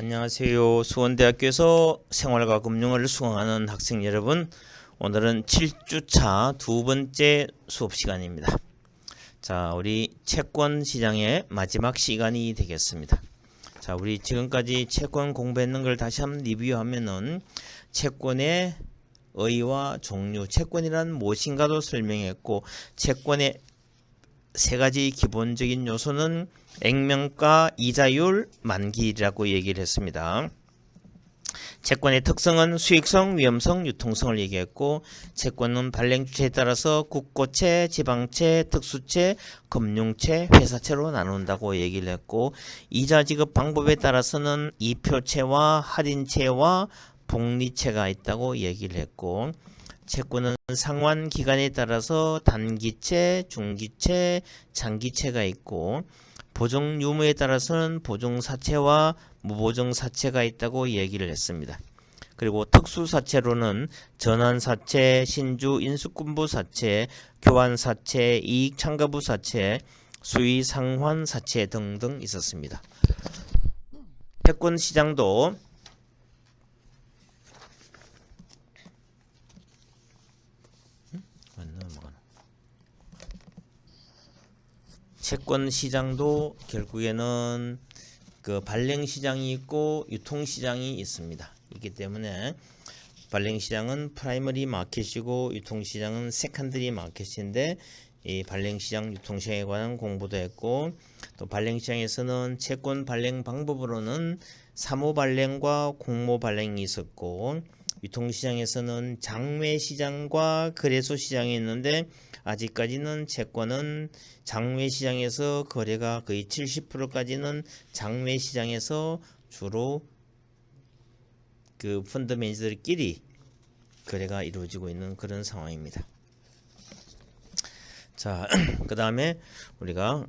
안녕하세요. 수원대학교에서 생활과 금융을 수강하는 학생 여러분. 오늘은 7주차 두 번째 수업 시간입니다. 자, 우리 채권 시장의 마지막 시간이 되겠습니다. 자, 우리 지금까지 채권 공부했는 걸 다시 한번 리뷰하면은 채권의 의의와 종류, 채권이란 무엇인가도 설명했고 채권의 세 가지 기본적인 요소는 액면가, 이자율, 만기라고 얘기를 했습니다. 채권의 특성은 수익성, 위험성, 유통성을 얘기했고 채권은 발행 주체에 따라서 국고채, 지방채, 특수채, 금융채, 회사채로 나눈다고 얘기를 했고 이자 지급 방법에 따라서는 이표채와 할인채와 복리채가 있다고 얘기를 했고 채권은 상환 기간에 따라서 단기채, 중기채, 장기채가 있고 보정 유무에 따라서는 보정 사채와 무보정 사채가 있다고 얘기를 했습니다. 그리고 특수 사채로는 전환 사채, 신주 인수군부 사채, 교환 사채, 이익 참가부 사채, 수의 상환 사채 등등 있었습니다. 채권 시장도 채권 시장도 결국에는 그 발행 시장이 있고 유통 시장이 있습니다. 있기 때문에 발행 시장은 프라이머리 마켓이고 유통 시장은 세컨드리 마켓인데 이 발행 시장 유통 시장에 관한 공부도 했고 또 발행 시장에서는 채권 발행 방법으로는 사모 발행과 공모 발행이 있었고 유통 시장에서는 장외 시장과 거래소 시장이 있는데 아직까지는 채권은 장외 시장에서 거래가 거의 70%까지는 장외 시장에서 주로 그 펀드 매니저들끼리 거래가 이루어지고 있는 그런 상황입니다. 자, 그 다음에 우리가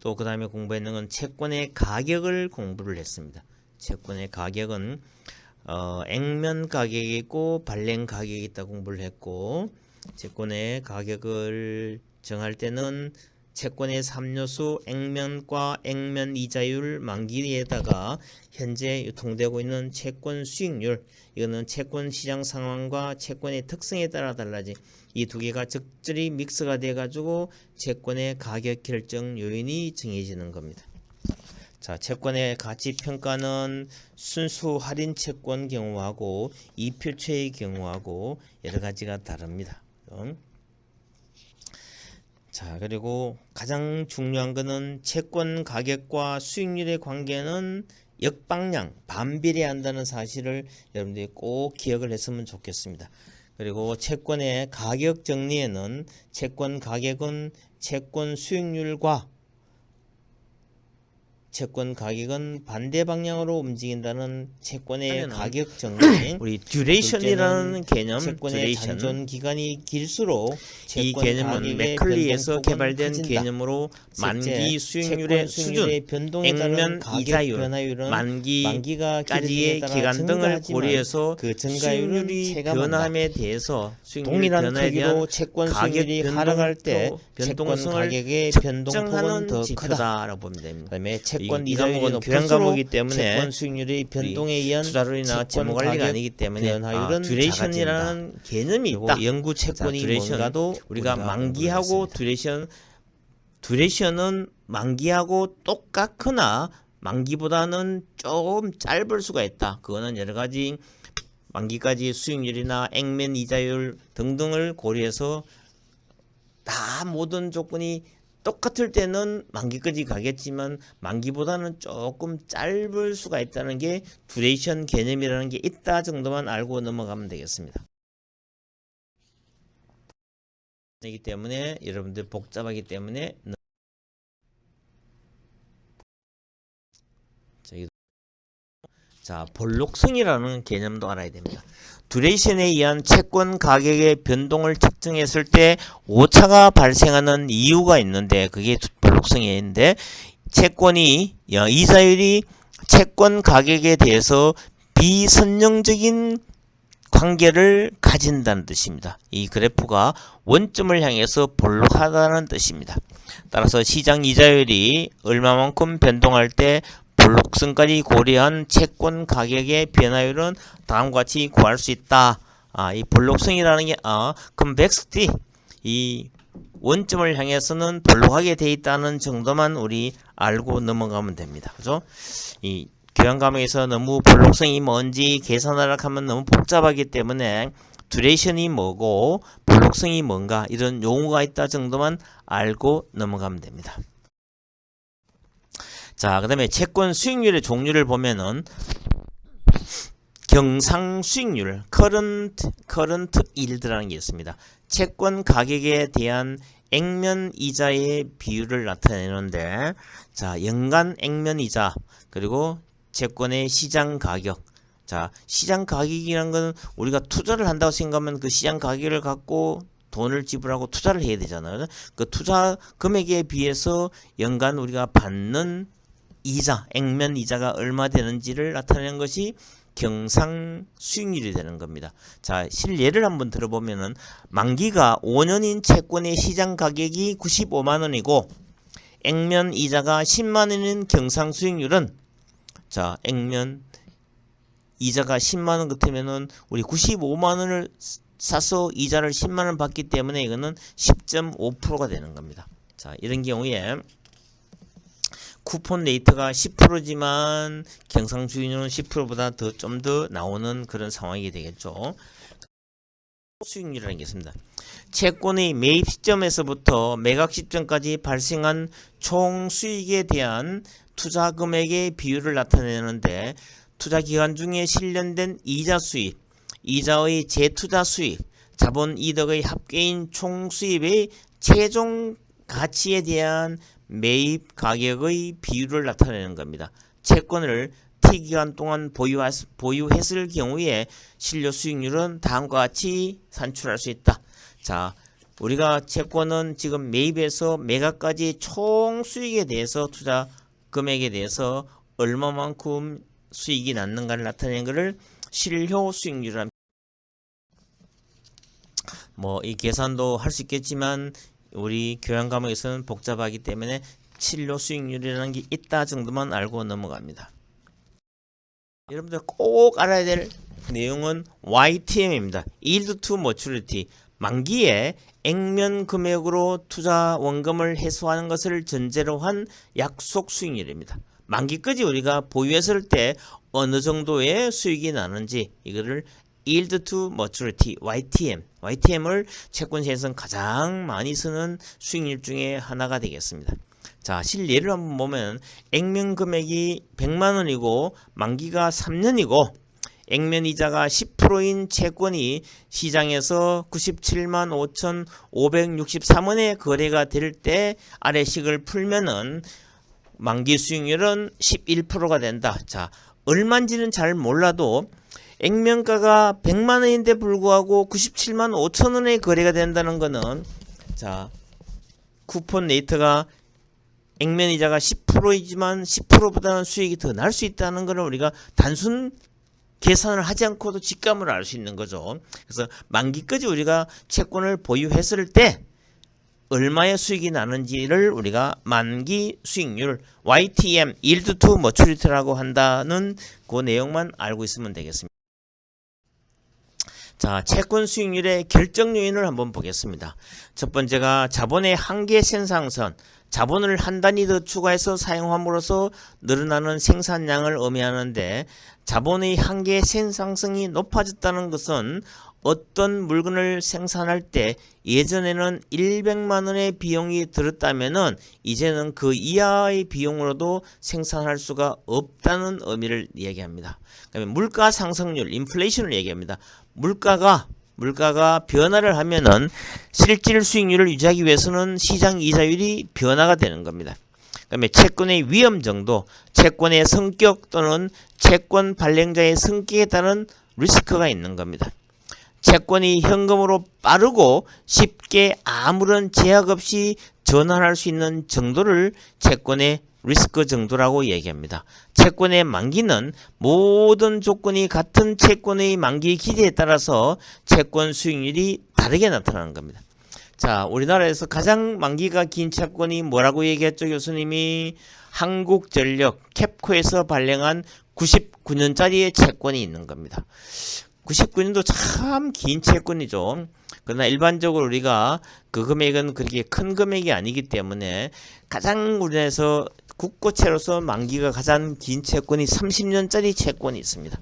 또 그 다음에 공부했는 건 채권의 가격을 공부를 했습니다. 채권의 가격은 어, 액면 가격이 있고 발행 가격이 있다 공부를 했고 채권의 가격을 정할 때는 채권의 3요소 액면과 액면 이자율 만기에다가 현재 유통되고 있는 채권 수익률 이거는 채권 시장 상황과 채권의 특성에 따라 달라지 이 두 개가 적절히 믹스가 돼 가지고 채권의 가격 결정 요인이 정해지는 겁니다. 자, 채권의 가치 평가는 순수 할인 채권 경우하고 이표채의 경우하고 여러 가지가 다릅니다. 음. 자, 그리고 가장 중요한 것은 채권 가격과 수익률의 관계는 역방향, 반비례한다는 사실을 여러분들이 꼭 기억을 했으면 좋겠습니다. 그리고 채권의 가격 정리에는 채권 가격은 채권 수익률과 채권 가격은 반대 방향으로 움직인다는 채권의 가격 정리 우리 듀레이션이라는 개념, 채권의 듀레이션. 잔존 기간이 길수록 이 개념은 맥클리에서 개발된 커진다. 개념으로 만기 수익률의 수준, 액면 가격 이자율, 변화율은 만기 만기가 까지의 길어짐에 따라 기간 등을 고려해서 그 수익률이. 변함에 대해서 수익률 동일한 변화에 대한 채권 수익률이 변동 하락할 때 변동성을 가격의 변동폭은 더 크다. 지표다라고 보면 됩니다. 그다음에 채권 이- 이 이자율이 높을수록 과목이기 때문에 채권 수익률의 변동에 의한 투자론이나 채권 재무 관리가 아니기 때문에 변화율은 아, 듀레이션이라는 개념이 있다. 연구 자, 채권이 뭔가도 우리가 만기하고 듀레이션 듀레이션은 만기하고 똑같거나 만기보다는 조금 짧을 수가 있다. 그거는 여러 가지 만기까지 수익률이나 액면 이자율 등등을 고려해서 다 모든 조건이 똑같을 때는 만기까지 가겠지만 만기보다는 조금 짧을 수가 있다는 게 듀레이션 개념이라는 게 있다 정도만 알고 넘어가면 되겠습니다. 이기 때문에 여러분들 복잡하기 때문에 자, 볼록성이라는 개념도 알아야 됩니다. 듀레이션에 의한 채권 가격의 변동을 측정했을 때 오차가 발생하는 이유가 있는데 그게 볼록성인데 채권이 야, 이자율이 채권 가격에 대해서 비선정적인 관계를 가진다는 뜻입니다. 이 그래프가 원점을 향해서 볼록하다는 뜻입니다. 따라서 시장 이자율이 얼마만큼 변동할 때 볼록성까지 고려한 채권 가격의 변화율은 다음과 같이 구할 수 있다. 아, 이 볼록성이라는 게 아, convexity 이 원점을 향해서는 볼록하게 돼 있다는 정도만 우리 알고 넘어가면 됩니다. 그죠? 이 교양 과목에서 너무 볼록성이 뭔지 계산하라 하면 너무 복잡하기 때문에 듀레이션이 뭐고 볼록성이 뭔가 이런 용어가 있다 정도만 알고 넘어가면 됩니다. 자, 그 다음에 채권 수익률의 종류를 보면은 경상 수익률, current current yield라는 게 있습니다. 채권 가격에 대한 액면 이자의 비율을 나타내는데 자, 연간 액면 이자 그리고 채권의 시장 가격 자, 시장 가격이란 건 우리가 투자를 한다고 생각하면 그 시장 가격을 갖고 돈을 지불하고 투자를 해야 되잖아요. 그 투자 금액에 비해서 연간 우리가 받는 이자, 액면 이자가 얼마 되는지를 나타내는 것이 경상 수익률이 되는 겁니다. 자, 실예를 한번 들어보면은 만기가 5년인 채권의 시장 가격이 95만 원이고 액면 이자가 10만 원인 경상 수익률은 자, 액면 이자가 10만 원 같으면은 우리 95만 원을 사서 이자를 10만 원 받기 때문에 이거는 10.5%가 되는 겁니다. 자, 이런 경우에 쿠폰 레이트가 10%지만 경상 수익률은 10%보다 더 좀 더 나오는 그런 상황이 되겠죠. 수익률이라는 게 있습니다. 채권의 매입 시점에서부터 매각 시점까지 발생한 총 수익에 대한 투자 금액의 비율을 나타내는데 투자 기간 중에 실현된 이자 수입, 이자의 재투자 수입, 자본 이득의 합계인 총 수입의 최종 가치에 대한 매입 가격의 비율을 나타내는 겁니다. 채권을 T 기간 동안 보유했을 경우에 실료 수익률은 다음과 같이 산출할 수 있다. 자, 우리가 채권은 지금 매입에서 매각까지 총 수익에 대해서 투자 금액에 대해서 얼마만큼 수익이 났는가를 나타내는 것을 실효 수익률이라 뭐이 계산도 할 수 있겠지만 우리 교양 과목에서는 복잡하기 때문에 실효 수익률이라는 게 있다 정도만 알고 넘어갑니다. 여러분들 꼭 알아야 될 내용은 YTM입니다. Yield to Maturity. 만기에 액면 금액으로 투자 원금을 해소하는 것을 전제로 한 약속 수익률입니다. 만기까지 우리가 보유했을 때 어느 정도의 수익이 나는지 이거를 Yield to Maturity (YTM) YTM을 채권시에서는 가장 많이 쓰는 수익률 중에 하나가 되겠습니다. 자, 실예를 한번 보면 액면 금액이 100만 원이고 만기가 3년이고 액면 이자가 10%인 채권이 시장에서 97만 5,563원에 거래가 될 때 아래식을 풀면은 만기 수익률은 11%가 된다. 자, 얼마인지는 잘 몰라도 액면가가 100만 원인데 불구하고 97만 5천 원에 거래가 된다는 거는 자, 쿠폰 레이트가 액면 이자가 10%이지만 10%보다는 수익이 더 날 수 있다는 것을 우리가 단순 계산을 하지 않고도 직감을 알 수 있는 거죠. 그래서 만기까지 우리가 채권을 보유했을 때 얼마의 수익이 나는지를 우리가 만기 수익률 YTM Yield to Maturity라고 한다는 그 내용만 알고 있으면 되겠습니다. 자, 채권 수익률의 결정 요인을 한번 보겠습니다. 첫 번째가 자본의 한계선 상선, 자본을 한 단위 더 추가해서 사용함으로써 늘어나는 생산량을 의미하는데 자본의 한계선 상승이 높아졌다는 것은 어떤 물건을 생산할 때 예전에는 100만 원의 비용이 들었다면은 이제는 그 이하의 비용으로도 생산할 수가 없다는 의미를. 그다음에 물가 상승률, 인플레이션을 얘기합니다. 물가가 물가가 변화를 하면은 실질 수익률을 유지하기 위해서는 시장 이자율이 변화가 되는 겁니다. 그다음에 채권의 위험 정도, 채권의 성격 또는 채권 발행자의 성격에 따른 리스크가 있는 겁니다. 채권이 현금으로 빠르고 쉽게 아무런 제약 없이 전환할 수 있는 정도를 채권의 리스크 정도라고 얘기합니다. 채권의 만기는 모든 조건이 같은 채권의 만기 기대에 따라서 채권 수익률이 다르게 나타나는 겁니다. 자, 우리나라에서 가장 만기가 긴 채권이 뭐라고 얘기했죠, 교수님이? 한국전력 캡코에서 발행한 99년짜리의 채권이 있는 겁니다. 99년도 참 긴 채권이죠. 그러나 일반적으로 우리가 그 금액은 그렇게 큰 금액이 아니기 때문에 가장 우리나라에서 국고채로서 만기가 가장 긴 채권이 30년짜리 채권이 있습니다.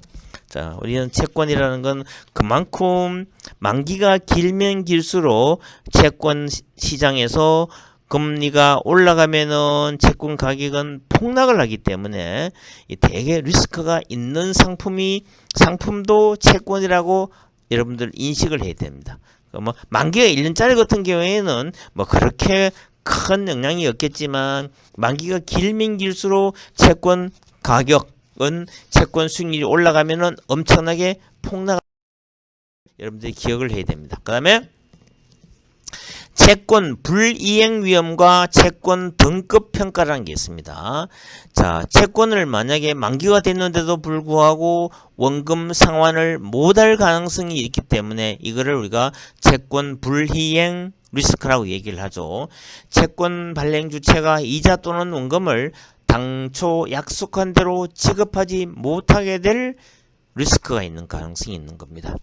자, 우리는 채권이라는 건 그만큼 만기가 길면 길수록 채권 시- 시장에서 금리가 올라가면은 채권 가격은 폭락을 하기 때문에 이 되게 리스크가 있는 상품이 상품도 채권이라고 여러분들 인식을 해야 됩니다. 그뭐 만기가 1년짜리 같은 경우에는 뭐 그렇게 큰 영향이 없겠지만 만기가 길면 길수록 채권 가격은 채권 수익률이 올라가면은 엄청나게 폭락 여러분들이 기억을 해야 됩니다. 그 다음에 채권 불이행 위험과 채권 등급 평가라는 게 있습니다. 자, 채권을 만약에 만기가 됐는데도 불구하고 원금 상환을 못할 가능성이 있기 때문에 이거를 우리가 채권 불이행 리스크라고 얘기를 하죠. 채권 발행 주체가 이자 또는 원금을 당초 약속한 대로 지급하지 못하게 될 리스크가 있는 가능성이 있는 겁니다.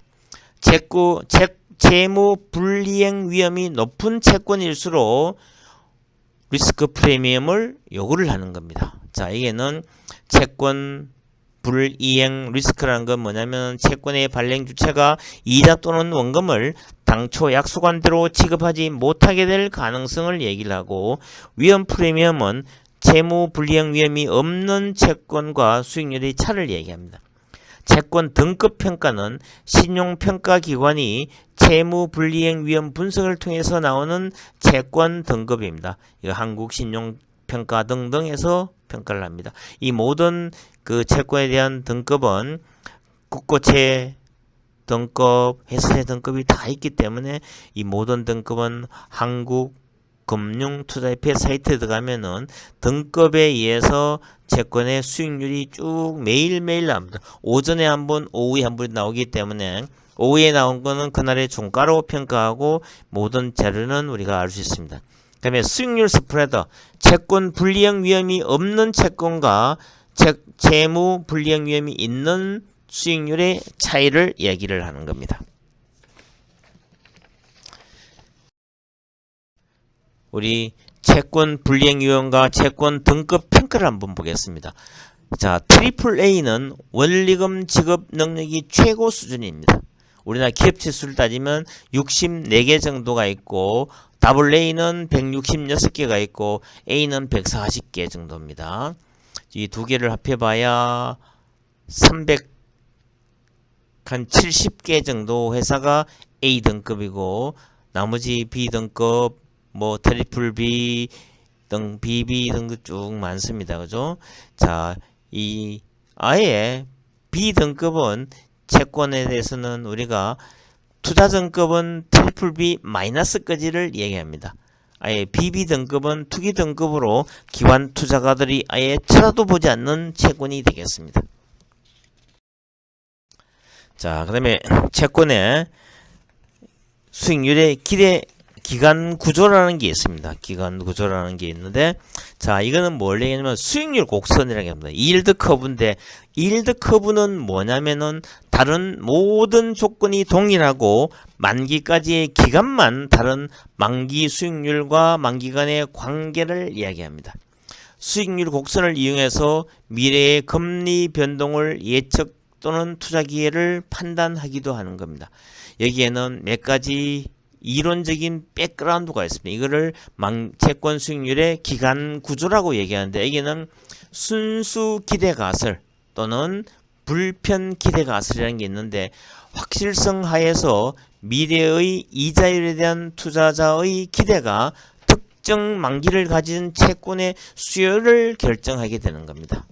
채권, 채, 채무 불이행 위험이 높은 채권일수록 리스크 프리미엄을 요구를 하는 겁니다. 자, 이게는 채권 불이행 리스크라는 건 뭐냐면 채권의 발행 주체가 이자 또는 원금을 당초 약속한 대로 지급하지 못하게 될 가능성을 얘기를 하고 위험 프리미엄은 채무 불이행 위험이 없는 채권과 수익률의 차를 얘기합니다. 채권 등급 평가는 신용평가 기관이 채무 불이행 위험 분석을 통해서 나오는 채권 등급입니다. 이거 한국 신용평가 등등에서 평가를 합니다. 이 모든 그 채권에 대한 등급은 국고채 등급, 회사채 등급이 다 있기 때문에 이 모든 등급은 한국 금융투자협회 사이트에 들어가면은 등급에 의해서 채권의 수익률이 쭉 매일매일 나옵니다. 오전에 한 번, 오후에 한 번 나오기 때문에 오후에 나온 거는 그날의 종가로 평가하고 모든 자료는 우리가 알 수 있습니다. 그 다음에 수익률 스프레더, 채권 불이행 위험이 없는 채권과 채, 채무 불이행 위험이 있는 수익률의 차이를 얘기를 하는 겁니다. 우리 채권 불이행 위험과 채권 등급 평가를 한번 보겠습니다. 자, 트리플 A는 원리금 지급 능력이 최고 수준입니다. 우리나라 기업 지수를 따지면 64개 정도가 있고 더블 A는 166개가 있고 A는 140개 정도입니다. 이 두 개를 합해봐야 300, 한 70개 정도 회사가 A 등급이고 나머지 B 등급 뭐 트리플 B 등 BB 등급 쭉 많습니다. 그죠? 자, 이 아예 B 등급은 채권에 대해서는 우리가 투자 등급은 트리플 B 마이너스까지를 얘기합니다. 아예 BB 등급은 투기 등급으로 기관 투자가들이 아예 쳐다도 보지 않는 채권이 되겠습니다. 자, 그 다음에 채권의 수익률의 기대 기간 구조라는 게 있습니다. 기간 구조라는 게 있는데 자 이거는 뭘 얘기하냐면 수익률 곡선이라고 합니다. 일드 커브인데 일드 커브는 뭐냐면은 다른 모든 조건이 동일하고 만기까지의 기간만 다른 만기 수익률과 만기 간의 관계를 이야기합니다. 수익률 곡선을 이용해서 미래의 금리 변동을 예측 또는 투자 기회를 판단하기도 하는 겁니다. 여기에는 몇 가지 이론적인 백그라운드가 있습니다. 이거를 망, 채권 수익률의 기간 구조라고 얘기하는데 여기는 순수 기대 가설 또는 불편 기대 가설이라는 게 있는데 확실성 하에서 미래의 이자율에 대한 투자자의 기대가 특정 만기를 가진 채권의 수요를 결정하게 되는 겁니다.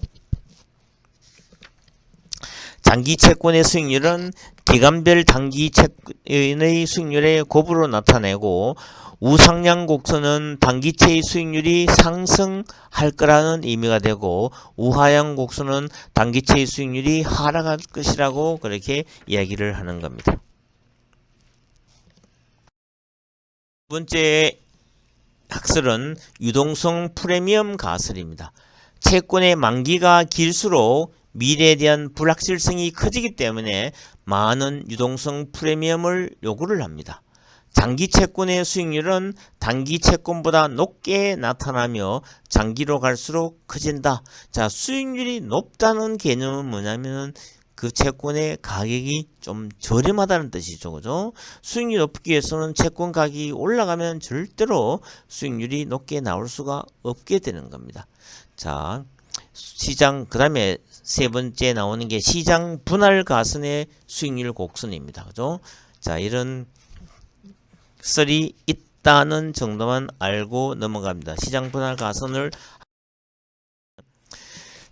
장기 채권의 수익률은 기간별 단기 채권의 수익률의 곱으로 나타내고 우상향 곡선은 단기채의 수익률이 상승할 거라는 의미가 되고 우하향 곡선은 단기채의 수익률이 하락할 것이라고 그렇게 이야기를 하는 겁니다. 두 번째 학설은 유동성 프리미엄 가설입니다. 채권의 만기가 길수록 미래에 대한 불확실성이 커지기 때문에 많은 유동성 프리미엄을 요구를 합니다. 장기 채권의 수익률은 단기 채권보다 높게 나타나며 장기로 갈수록 커진다. 자, 수익률이 높다는 개념은 뭐냐면은 그 채권의 가격이 좀 저렴하다는 뜻이죠. 그죠? 수익률이 높기 위해서는 채권 가격이 올라가면 절대로 수익률이 높게 나올 수가 없게 되는 겁니다. 자, 시장 그 다음에 세 번째 나오는 게 시장 분할 가선의 수익률 곡선입니다. 그죠? 자, 이런 썰이 있다는 정도만 알고 넘어갑니다. 시장 분할 가선을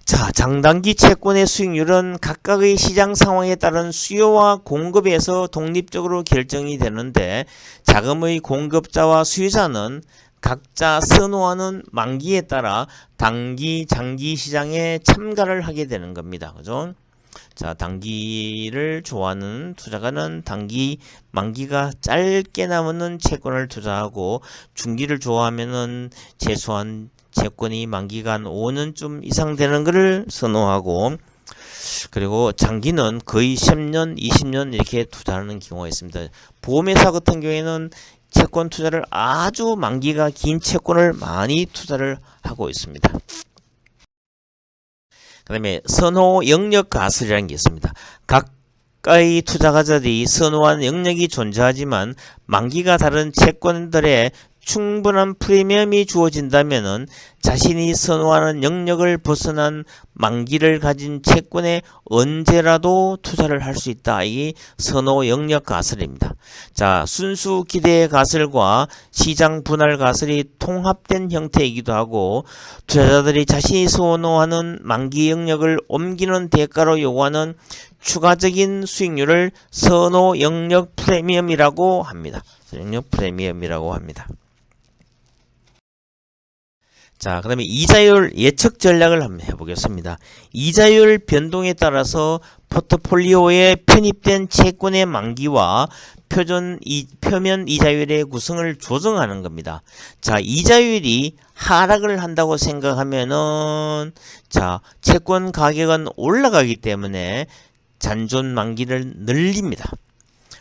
자, 장단기 채권의 수익률은 각각의 시장 상황에 따른 수요와 공급에서 독립적으로 결정이 되는데 자금의 공급자와 수요자는 각자 선호하는 만기에 따라 단기, 장기 시장에 참가를 하게 되는 겁니다. 그죠? 자, 단기를 좋아하는 투자가는 단기 만기가 짧게 남은 채권을 투자하고 중기를 좋아하면은 최소한 채권이 만기가 한 5년쯤 이상 되는 것을 선호하고 그리고 장기는 거의 10년, 20년 이렇게 투자하는 경우가 있습니다. 보험회사 같은 경우에는 채권 투자를 아주 만기가 긴 채권을 많이 투자를 하고 있습니다. 그 다음에 선호 영역 가설이라는 게 있습니다. 각가의 투자가자들이 선호한 영역이 존재하지만 만기가 다른 채권들의 충분한 프리미엄이 주어진다면은 자신이 선호하는 영역을 벗어난 만기를 가진 채권에 언제라도 투자를 할 수 있다. 이 선호 영역 가설입니다. 자, 순수 기대 가설과 시장 분할 가설이 통합된 형태이기도 하고 투자자들이 자신이 선호하는 만기 영역을 옮기는 대가로 요구하는 추가적인 수익률을 선호 영역 프리미엄이라고 합니다. 영역 프리미엄이라고 합니다. 자, 그 다음에 이자율 예측 전략을 한번 해보겠습니다. 이자율 변동에 따라서 포트폴리오에 편입된 채권의 만기와 표준 이, 표면 이자율의 구성을 조정하는 겁니다. 자, 이자율이 하락을 한다고 생각하면은 자, 채권 가격은 올라가기 때문에 잔존 만기를 늘립니다.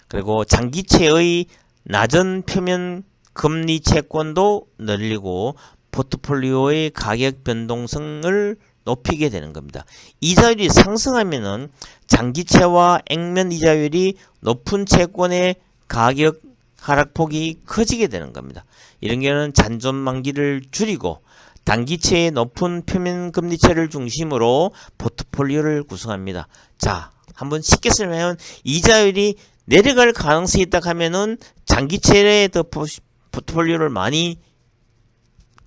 그리고 장기채의 낮은 표면 금리 채권도 늘리고 포트폴리오의 가격 변동성을 높이게 되는 겁니다. 이자율이 상승하면은 장기채와 액면 이자율이 높은 채권의 가격 하락폭이 커지게 되는 겁니다. 이런 경우는 잔존 만기를 줄이고 단기채의 높은 표면 금리채를 중심으로 포트폴리오를 구성합니다. 자, 한번 쉽게 설명하면 이자율이 내려갈 가능성이 있다 하면은 장기채에 더 포- 포트폴리오를 많이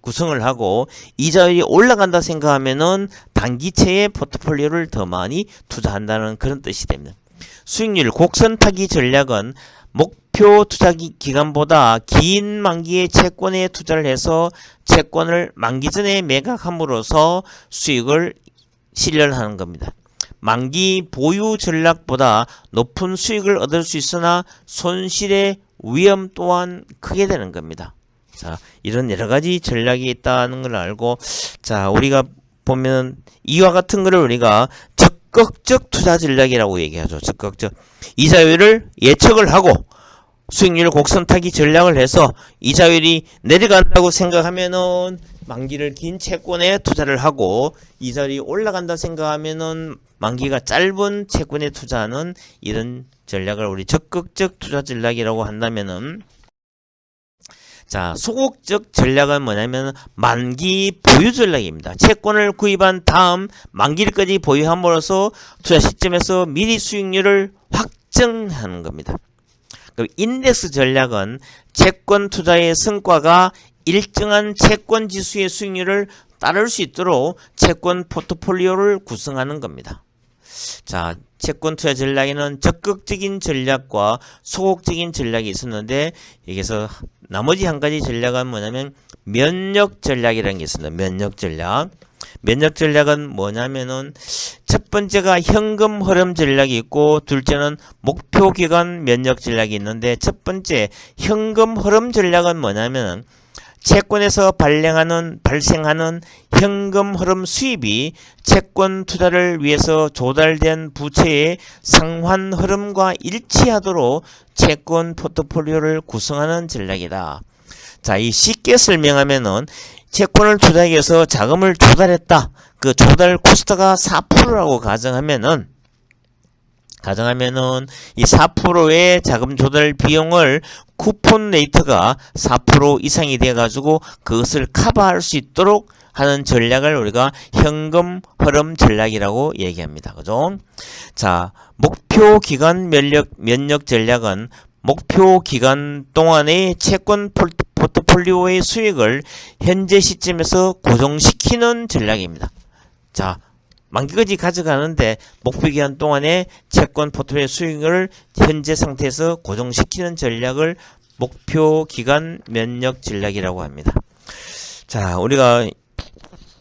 구성을 하고 이자율이 올라간다 생각하면은 단기채에 포트폴리오를 더 많이 투자한다는 그런 뜻이 됩니다. 수익률 곡선 타기 전략은 목표 투자 기- 기간보다 긴 만기의 채권에 투자를 해서 채권을 만기 전에 매각함으로써 수익을 실현하는 겁니다. 만기 보유 전략보다 높은 수익을 얻을 수 있으나 손실의 위험 또한 크게 되는 겁니다. 자, 이런 여러 가지 전략이 있다는 걸 알고, 자, 우리가 보면 이와 같은 거를 우리가 적극적 투자 전략이라고 얘기하죠. 적극적. 이자율을 예측을 하고, 수익률 곡선 타기 전략을 해서 이자율이 내려간다고 생각하면은 만기를 긴 채권에 투자를 하고 이자율이 올라간다 생각하면은 만기가 짧은 채권에 투자하는 이런 전략을 우리 적극적 투자 전략이라고 한다면은 자, 소극적 전략은 뭐냐면 만기 보유 전략입니다. 채권을 구입한 다음 만기일까지 보유함으로써 투자 시점에서 미리 수익률을 확정하는 겁니다. 그럼 인덱스 전략은 채권 투자의 성과가 일정한 채권 지수의 수익률을 따를 수 있도록 채권 포트폴리오를 구성하는 겁니다. 자, 채권 투자 전략에는 적극적인 전략과 소극적인 전략이 있었는데 여기서 나머지 한 가지 전략은 뭐냐면 면역 전략이라는 게 있습니다. 면역 전략. 면역 전략은 뭐냐면은 첫 번째가 현금 흐름 전략이 있고 둘째는 목표 기간 면역 전략이 있는데 첫 번째 현금 흐름 전략은 뭐냐면은 채권에서 발행하는 발생하는 현금 흐름 수입이 채권 투자를 위해서 조달된 부채의 상환 흐름과 일치하도록 채권 포트폴리오를 구성하는 전략이다. 자, 이 쉽게 설명하면은 채권을 투자하기 위해서 자금을 조달했다. 그 조달 코스트가 4%라고 가정하면은 가정하면은 이 4%의 자금 조달 비용을 쿠폰 레이트가 4% 이상이 돼 가지고 그것을 커버할 수 있도록 하는 전략을 우리가 현금 흐름 전략이라고 얘기합니다. 그죠? 자, 목표 기간 면역 면역 전략은 목표 기간 동안의 채권 폴- 포트폴리오의 수익을 현재 시점에서 고정시키는 전략입니다. 자, 만기까지 가져가는데 목표 기간 동안에 채권 포트폴리오 수익을 현재 상태에서 고정시키는 전략을 목표 기간 면역 전략이라고 합니다. 자, 우리가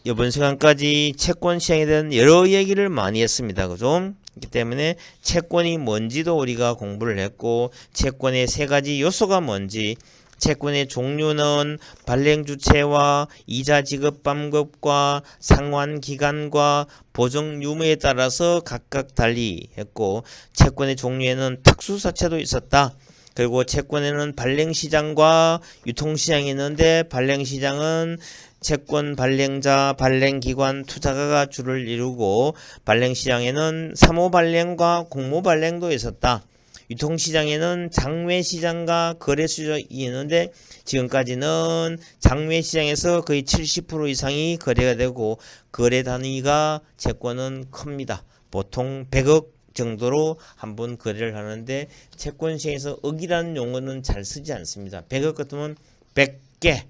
이번 시간까지 채권 시장에 대한 여러 얘기를 많이 했습니다. 그죠? 그렇기 때문에 채권이 뭔지도 우리가 공부를 했고 채권의 세 가지 요소가 뭔지 채권의 종류는 발행 주체와 이자 지급 방법과 상환 기간과 보증 유무에 따라서 각각 달리 했고 채권의 종류에는 특수 사채도 있었다. 그리고 채권에는 발행 시장과 유통 시장이 있는데 발행 시장은 채권 발행자, 발행 기관, 투자가가 주를 이루고 발행 시장에는 사모 발행과 공모 발행도 있었다. 유통 시장에는 장외 시장과 거래 수익이 있는데 지금까지는 장외 시장에서 거의 70% 이상이 거래가 되고 거래 단위가 채권은 큽니다. 보통 100억 정도로 한 번 거래를 하는데 채권 시장에서 억이라는 용어는 잘 쓰지 않습니다. 100억 같으면 100개,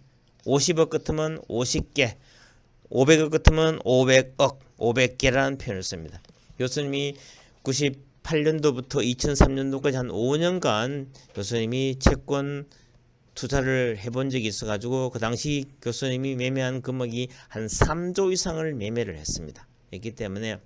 50억 같으면 50개, 500억 같으면 500억, 500개라는 표현을 씁니다. 교수님이 98년도부터 2003년도까지 한 5년간 교수님이 채권 투자를 해본 적이 있어가지고 그 당시 교수님이 매매한 금액이 한 3조 이상을 매매를 했습니다. 그렇기 때문에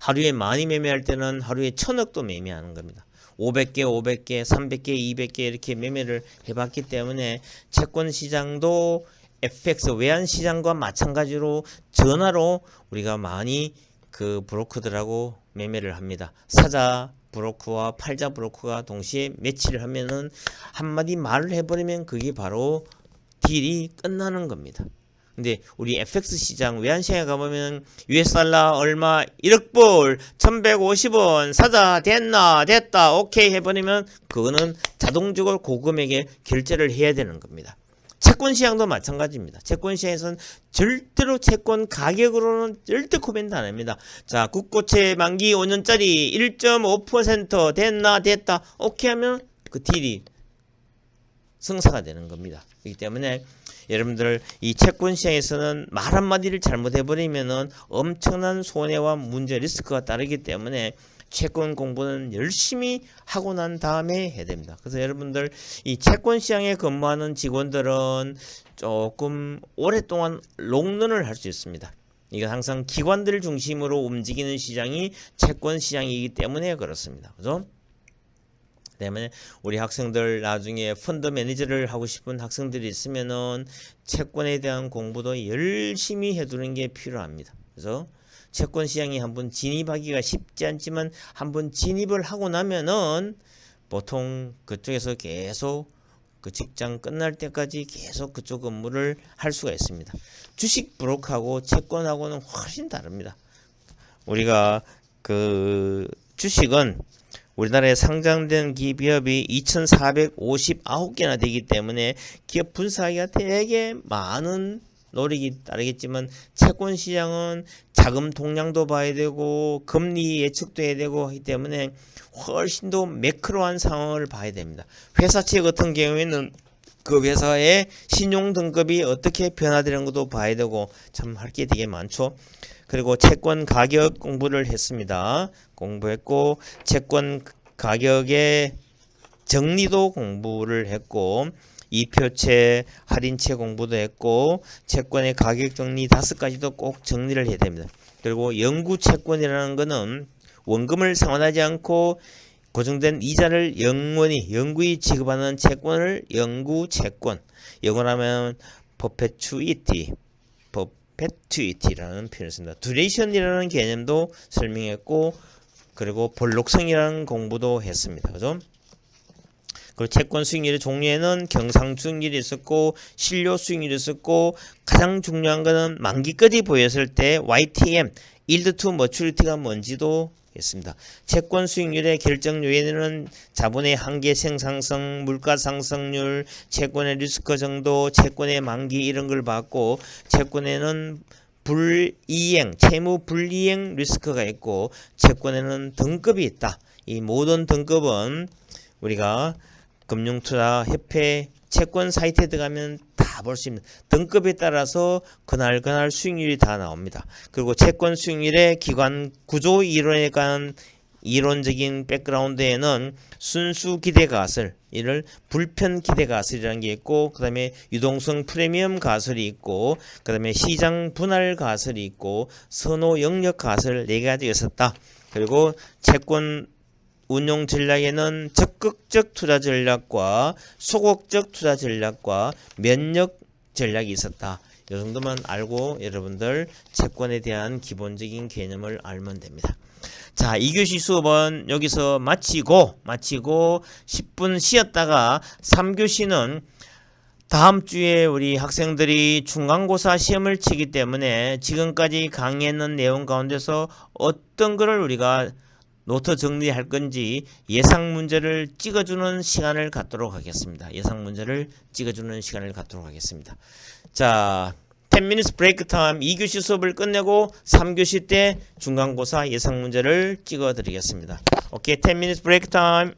하루에 많이 매매할 때는 하루에 천억도 매매하는 겁니다. 500개, 500개, 300개, 200개 이렇게 매매를 해봤기 때문에 채권 시장도 FX 외환 시장과 마찬가지로 전화로 우리가 많이 그 브로커들하고 매매를 합니다. 사자 브로커와 팔자 브로커가 동시에 매치를 하면은 한마디 말을 해버리면 그게 바로 딜이 끝나는 겁니다. 근데 우리 FX 시장 외환 시장에 가보면 US 달러 얼마 1억 불 1150원 사자 됐나 됐다 오케이 해버리면 그거는 자동적으로 고금액에 결제를 해야 되는 겁니다. 채권 시장도 마찬가지입니다. 채권 시장에서는 절대로 채권 가격으로는 절대 코멘트 안 합니다. 자, 국고채 만기 5년짜리 1.5% 됐나 됐다 오케이 하면 그 딜이 성사가 되는 겁니다. 그렇기 때문에 여러분들 이 채권 시장에서는 말 한마디를 잘못해버리면은 엄청난 손해와 문제 리스크가 따르기 때문에 채권 공부는 열심히 하고 난 다음에 해야 됩니다. 그래서 여러분들 이 채권 시장에 근무하는 직원들은 조금 오랫동안 롱런을 할 수 있습니다. 이건 항상 기관들 중심으로 움직이는 시장이 채권 시장이기 때문에 그렇습니다. 그죠? 때문에 우리 학생들 나중에 펀드 매니저를 하고 싶은 학생들이 있으면은 채권에 대한 공부도 열심히 해두는 게 필요합니다. 그래서 채권 시장에 한번 진입하기가 쉽지 않지만 한번 진입을 하고 나면은 보통 그쪽에서 계속 그 직장 끝날 때까지 계속 그쪽 업무를 할 수가 있습니다. 주식 브로커하고 채권하고는 훨씬 다릅니다. 우리가 그 주식은 우리나라에 상장된 기업이 2,459개나 되기 때문에 기업 분사하기가 되게 많은 노력이 따르겠지만 채권 시장은 자금 동량도 봐야 되고 금리 예측도 해야 되고 하기 때문에 훨씬 더 매크로한 상황을 봐야 됩니다. 회사채 같은 경우에는 그 회사의 신용 등급이 어떻게 변화되는 것도 봐야 되고 참 할 게 되게 많죠. 그리고 채권 가격 공부를 했습니다. 공부했고 채권 가격의 정리도 공부를 했고 이표채 할인채 공부도 했고 채권의 가격 정리 다섯 가지도 꼭 정리를 해야 됩니다. 그리고 영구 채권이라는 거는 원금을 상환하지 않고 고정된 이자를 영원히 영구히 지급하는 채권을 영구 채권. 영어로 하면 perpetuity, perpetuity라는 표현을 씁니다. duration이라는 개념도 설명했고 그리고 볼록성이라는 공부도 했습니다. 그죠? 그리고 채권 수익률의 종류에는 경상 수익률이 있었고 신료 수익률이 있었고 가장 중요한 거는 만기까지 보였을 때 YTM, Yield to Maturity가 뭔지도 했습니다. 채권 수익률의 결정 요인은 자본의 한계 생산성, 물가 상승률, 채권의 리스크 정도, 채권의 만기 이런 걸 봤고 채권에는 불이행, 채무 불이행 리스크가 있고 채권에는 등급이 있다. 이 모든 등급은 우리가 금융투자 협회 채권 사이트에 들어가면 다 볼 수 있는 등급에 따라서 그날 그날 수익률이 다 나옵니다. 그리고 채권 수익률의 기관 구조 이론에 관한 이론적인 백그라운드에는 순수 기대 가설, 이를 불편 기대 가설이라는 게 있고, 그 다음에 유동성 프리미엄 가설이 있고, 그 다음에 시장 분할 가설이 있고, 선호 영역 가설 네 가지가 있었다. 그리고 채권 운용 전략에는 적극적 투자 전략과 소극적 투자 전략과 면역 전략이 있었다. 이 정도만 알고 여러분들 채권에 대한 기본적인 개념을 알면 됩니다. 자, 2교시 수업은 여기서 마치고 마치고 10분 쉬었다가 3교시는 다음 주에 우리 학생들이 중간고사 시험을 치기 때문에 지금까지 강의했는 내용 가운데서 어떤 거를 우리가 노트 정리할 건지 예상 문제를 찍어주는 시간을 갖도록 하겠습니다. 예상 문제를 찍어주는 시간을 갖도록 하겠습니다. 자, 10 minutes break time 2교시 수업을 끝내고 3교시 때 중간고사 예상 문제를 찍어 드리겠습니다. 오케이, 10 minutes break time.